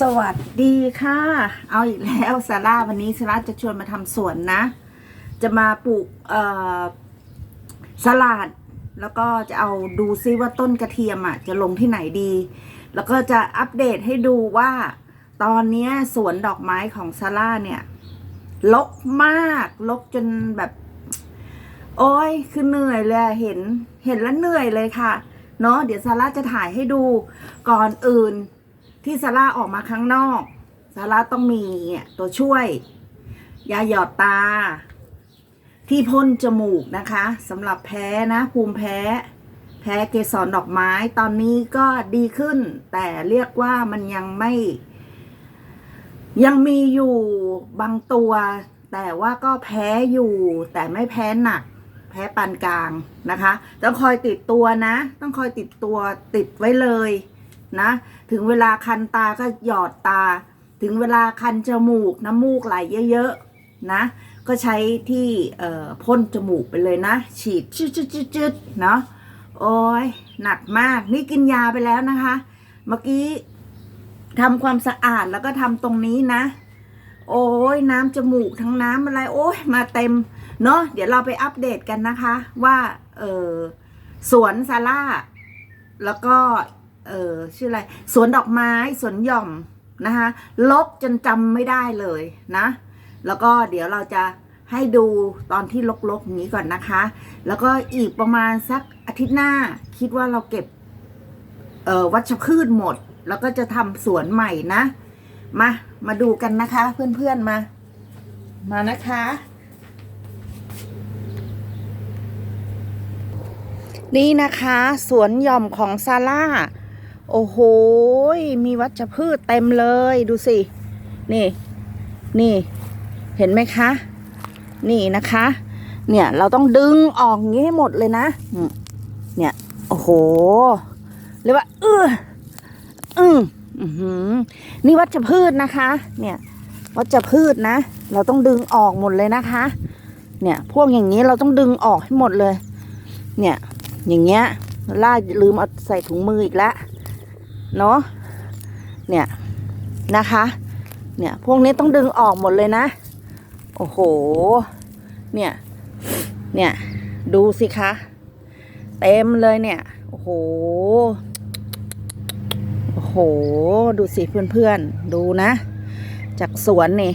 สวัสดีค่ะ เอาอีกแล้วซาร่าวันนี้ซาร่าจะชวนมาทำสวนนะ จะมาปลูกเอ่อสลัด แล้วก็จะเอาดูซิว่าต้นกระเทียมอะจะลงที่ไหนดี แล้วก็จะอัปเดตให้ดูว่า ตอนนี้สวนดอกไม้ของซาร่าเนี่ยลกมากลกจนแบบ โอ้ยคือเหนื่อยเลยเห็นเห็นแล้วเหนื่อยเลยค่ะ เนาะเดี๋ยวซาร่าจะถ่ายให้ดูก่อนอื่น ที่ซาร่าออกมาข้างนอกซาร่าต้องมีตัวช่วย ยาหยอดตา ที่พ่นจมูกนะคะสำหรับแพ้นะ ภูมิแพ้ แพ้เกสรดอกไม้ตอนนี้ก็ดีขึ้น แต่เรียกว่ามันยังไม่ ยังมีอยู่บางตัว แต่ว่าก็แพ้อยู่ แต่ไม่แพ้หนัก แพ้ปานกลางนะคะ ต้องคอยติดตัวนะ ต้องคอยติดตัวติดไว้เลย นะ ถึงเวลาคันตาก็หยอดตา ถึงเวลาคันจมูกน้ำมูกไหลเยอะๆนะ ก็ใช้ที่พ่นจมูกไปเลยนะ ฉีดจืดๆๆๆเนาะโอ้ยหนักมากนี่กินยาไปแล้วนะคะ เมื่อกี้ทำความสะอาดแล้วก็ทำตรงนี้นะ โอ้ยน้ำจมูกทั้งน้ำอะไร โอ้ยมาเต็มเนาะเดี๋ยวเราไปอัปเดตกันนะคะ ว่าเออสวนซาร่า แล้วก็ เออชื่ออะไร สวนดอกไม้สวนหย่อมนะคะลบจนจำไม่ได้เลยนะ แล้วก็เดี๋ยวเราจะให้ดูตอนที่ลกๆนี้ก่อนนะคะ แล้วก็อีกประมาณสักอาทิตย์หน้า คิดว่าเราเก็บเอ่อวัชพืชหมด แล้วก็จะทำสวนใหม่นะ มา มาดูกันนะคะ เพื่อนๆมา มานะคะ นี่นะคะ สวนหย่อมของซาร่า โอ้โห มีวัชพืชเต็มเลยดูสิ นี่ นี่ เห็นไหมคะ นี่นะคะ เนี่ยเราต้องดึงออกงี้ให้หมดเลยนะ เนี่ย โอ้โห เรียกว่า เอออืมอือหือนี่วัชพืชนะคะ เนี่ย วัชพืชนะ เราต้องดึงออกหมดเลยนะคะ เนี่ย พวกอย่างนี้เราต้องดึงออกให้หมดเลย เนี่ย อย่างเงี้ยล่าลืมเอาใส่ถุงมืออีกแล้ว เนาะเนี่ยนะคะ เนี่ยพวกนี้ต้องดึงออกหมดเลยนะ โอ้โห เนี่ย เนี่ยดูสิคะ เต็มเลยเนี่ย โอ้โห โอ้โห ดูสิเพื่อนๆ ดูนะ จากสวนนี่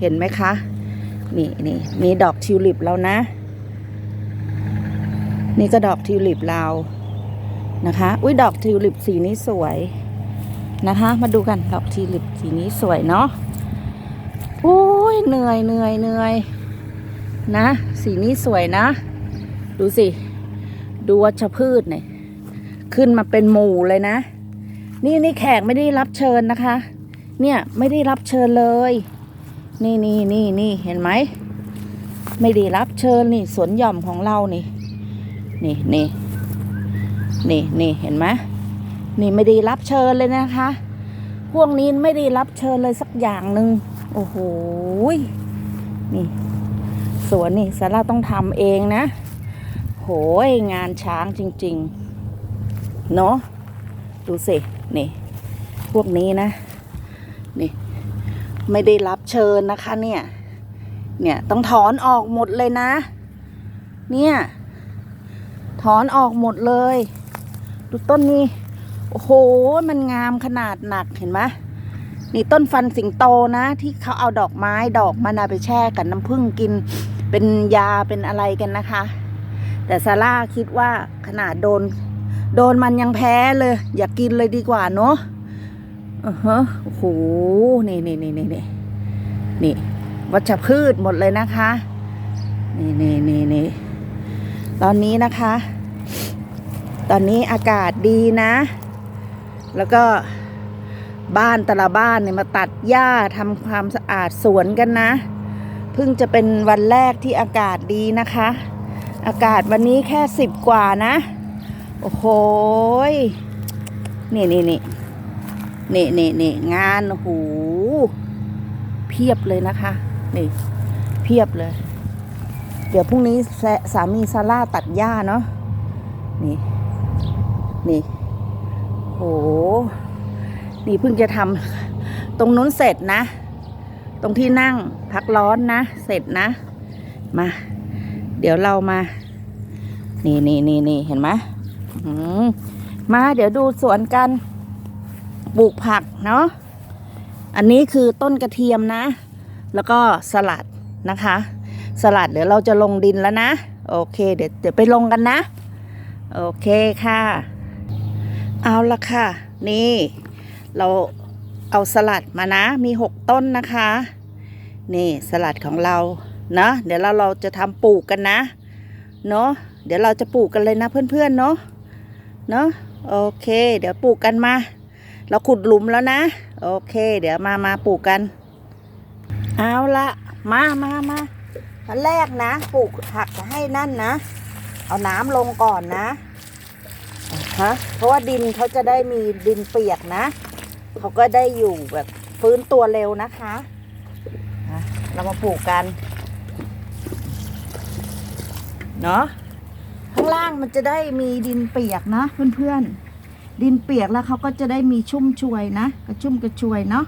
เห็นไหมคะ นี่นี่มีดอกทิวลิปแล้วนะ นี่ก็ดอกทิวลิปเรา นะคะ อุ้ยดอกทิวลิปสีนี้สวยนะคะ มาดูกันดอกทิวลิปสีนี้สวยเนาะโอ้ยเหนื่อยเหนื่อยเหนื่อยนะ สีนี้สวยนะ ดูสิ ดูวัชพืชเนี่ยขึ้นมาเป็นหมู่เลยนะ นี่นี่แขกไม่ได้รับเชิญนะคะ เนี่ยไม่ได้รับเชิญเลย นี่นี่นี่นี่เห็นไหมไม่ได้รับเชิญนี่สวนหย่อมของเรานี่ นี่นี่ นี่นี่เห็นไหมนี่ไม่ได้รับเชิญเลยนะคะ พวกนี้ไม่ได้รับเชิญเลยสักอย่างหนึ่งโอ้โหยนี่สวนนี่สาราต้องทำเองนะ โหยงานช้างจริง ๆ เนาะดูสินี่พวกนี้นะ นี่ ไม่ได้รับเชิญนะคะเนี่ย เนี่ยต้องถอนออกหมดเลยนะ เนี่ย ถอนออกหมดเลย ดูต้นนี้ โอ้โห มันงามขนาดหนักเห็นไหมนี่ต้นฟันสิงโตนะ ที่เขาเอาดอกไม้ดอกมะนาไปแช่กับน้ำผึ้งกิน เป็นยาเป็นอะไรกันนะคะ แต่ซาร่าคิดว่าขนาดโดน โดนมันยังแพ้เลย อย่ากกินเลยดีกว่าเนาะอือฮะโอ้โหนี่นี่นี่นี่นี่นี่วัชพืชหมดเลยนะคะ นี่นี่นี่นี่ตอนนี้นะคะ ตอนนี้อากาศดีนะ แล้วก็บ้านแต่ละบ้านเนี่ยมาตัดหญ้าทำความสะอาดสวนกันนะ เพิ่งจะเป็นวันแรกที่อากาศดีนะคะ อากาศวันนี้แค่สิบกว่านะ โอ้โหนี่นี่นี่นี่นี่นี่งานโอ้โหเพียบเลยนะคะ นี่เพียบเลย เดี๋ยวพรุ่งนี้สามีซาร่าตัดหญ้าเนาะนี่ นี่โหนี่เพิ่งจะทำตรงนู้นเสร็จนะ ตรงที่นั่งพักร้อนนะ เสร็จนะ มา เดี๋ยวเรามา นี่นี่นี่นี่เห็นไหมมาเดี๋ยวดูสวนกันปลูกผักเนาะอันนี้คือต้นกระเทียมนะ แล้วก็สลัดนะคะ สลัดเดี๋ยวเราจะลงดินแล้วนะ โอเค เดี๋ยวเดี๋ยวไปลงกันนะ โอเคค่ะ เอาละค่ะ นี่เราเอาสลัดมานะ มีหกต้นนะคะ นี่สลัดของเรานะเดี๋ยวเราเราจะทำปลูกกันนะ เนาะเดี๋ยวเราจะปลูกกันเลยนะเพื่อนๆเนาะเนาะโอเค เดี๋ยวปลูกกันมา เราขุดหลุมแล้วนะ โอเค เดี๋ยวมามาปลูกกัน เอาละมามามาอันแรกนะ ปลูกผักให้นั่นนะ เอาน้ำลงก่อนนะ ฮะเพราะว่าดินเขาจะได้มีดินเปียกนะเขาก็ได้อยู่แบบฟื้นตัวเร็วนะคะเรามาปลูกกันเนาะข้างล่างมันจะได้มีดินเปียกนะเพื่อนๆ ดินเปียกแล้วเขาก็จะได้มีชุ่มช่วยนะกระชุ่มกระชวยเนาะ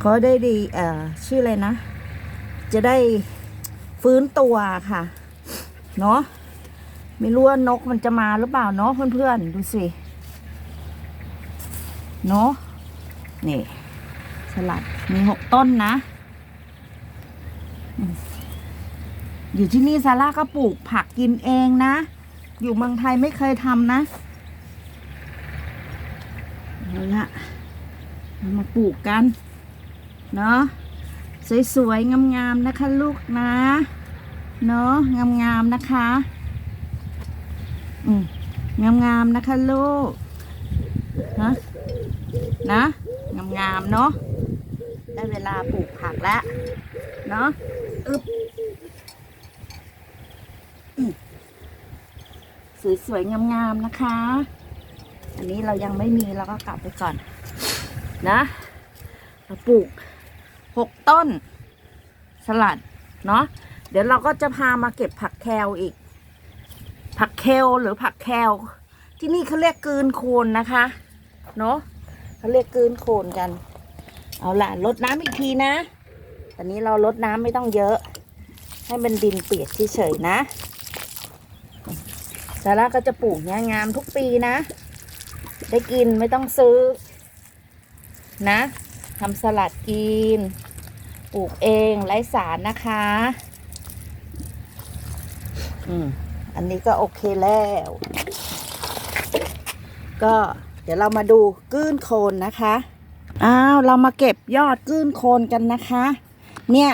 เขาได้ดีเอ่อชื่ออะไรนะ จะได้ฟื้นตัวค่ะ เนาะ ไม่รู้ว่านกมันจะมาหรือเปล่าเนาะเพื่อนๆ ดูสิ เนาะนี่ สลัดมีหกต้นนะ อยู่ที่นี่ซาร่าก็ปลูกผักกินเองนะ อยู่เมืองไทยไม่เคยทำนะเอาละเรามาปลูกกัน เนาะสวยๆ งามๆ นะคะลูกนะ เนาะงามๆ นะคะ อืมงามๆนะคะลูกฮะนะงามๆเนาะได้เวลาปลูกผักแล้วเนาะอึบสวยๆงามๆนะคะ อันนี้เรายังไม่มีเราก็กลับไปก่อน นะ เราปลูกหกต้น สลัด เนาะเดี๋ยวเราก็จะพามาเก็บผักแคลอีก ผักแคลหรือผักแคลที่นี่เขาเรียกกลืนโคนนะคะเนาะเขาเรียกกลืนโคนกัน เอาล่ะลดน้ำอีกทีนะตอนนี้เราลดน้ำไม่ต้องเยอะ ให้มันดินเปียกเฉยๆนะซาร่าก็จะปลูกเนี้ยงามทุกปีนะ ได้กินไม่ต้องซื้อ นะทำสลัดกิน ปลูกเองไร้สารนะคะ อืม อันนี้ก็โอเคแล้ว ก็เดี๋ยวเรามาดูกื้นโคนนะคะ อ้าวเรามาเก็บยอดกื้นโคนกันนะคะ เนี่ย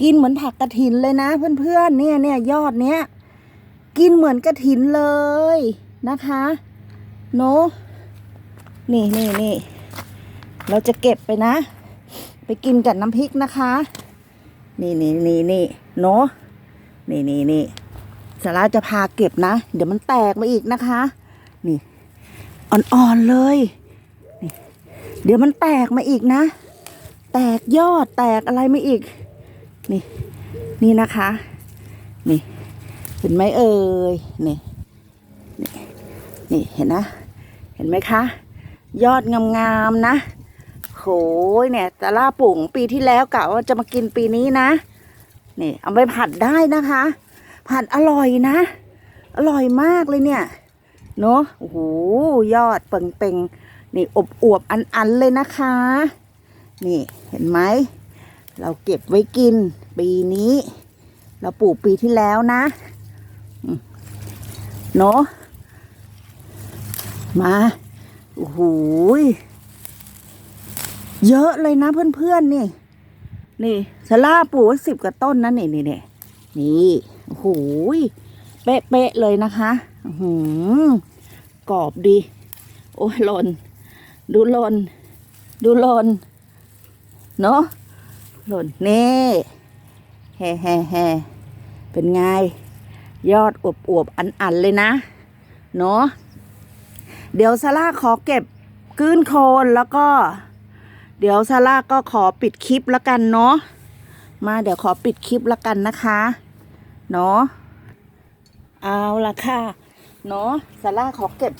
กินเหมือนผักกระถินเลยนะ เพื่อนๆ เนี่ยเนี่ยยอดเนี้ยกินเหมือนกระถินเลยนะคะเนอะนี่นี่นี่เราจะเก็บไปนะ ไปกินกับน้ำพริกนะคะ นี่นี่นี่นี่เนอะนี่นี่นี่ สาระจะพาเก็บนะ เดี๋ยวมันแตกมาอีกนะคะ นี่อ่อนๆเลยนี่เดี๋ยวมันแตกมาอีกนะ แตกยอดแตกอะไรมาอีก นี่ นี่นะคะ นี่ เห็นไหมเอ่ยนี่นี่นี่เห็นนะ เห็นไหมคะ ยอดงามๆนะโหยเนี่ยต่ล่าปลูกปีที่แล้วกะว่าจะมากินปีนี้นะ นี่ เอาไปผัดได้นะคะ ผัดอร่อยนะ อร่อยมากเลยเนี่ย เนอะโอ้โหยอดเป่งๆ นี่อบอวบๆอันๆเลยนะคะ นี่เห็นไหม เราเก็บไว้กิน ปีนี้ เราปลูกปีที่แล้วนะ เนาะมาโอ้โหเยอะเลยนะเพื่อนๆนี่ นี่สลาปลูกไว้สิบกว่าต้นนะนี่นี่นี่นี่ โอ้โหยเป๊ะๆเลยนะคะหือกรอบดี โอ้ยหล่นดูหล่นดูหล่นเนาะหล่นนี่แฮ่แฮ่แฮ่เป็นไง ยอดอวบอวบๆอันเลยนะ เนาะเดี๋ยวซาร่าขอเก็บกื้นโคนแล้วก็ เดี๋ยวซาร่าก็ขอปิดคลิปแล้วกันเนาะมาเดี๋ยวขอปิดคลิปแล้วกันนะคะ เนาะเอาละค่ะเนาะซาร่าขอเก็บ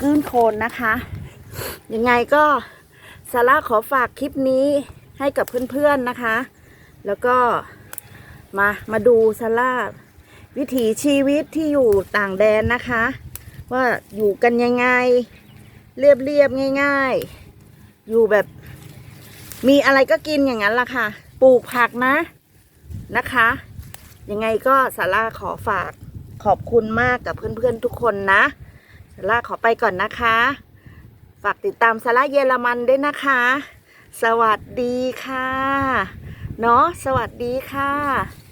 กื้นโคนนะคะ ยังไงก็ซาร่าขอฝากคลิปนี้ให้กับเพื่อนๆนะคะ แล้วก็มามาดูซาร่าวิถีชีวิตที่อยู่ต่างแดนนะคะ ว่าอยู่กันยังไง เรียบเรียบๆง่าย ๆ อยู่แบบมีอะไรก็กินอย่างนั้นล่ะค่ะ ปลูกผักนะนะคะ ยังไงก็ซาร่าขอฝากขอบคุณมากกับเพื่อนๆทุกคนนะซาร่าขอไปก่อนนะคะ ฝากติดตามซาร่าเยอรมันด้วยนะคะ สวัสดีค่ะ เนาะสวัสดีค่ะ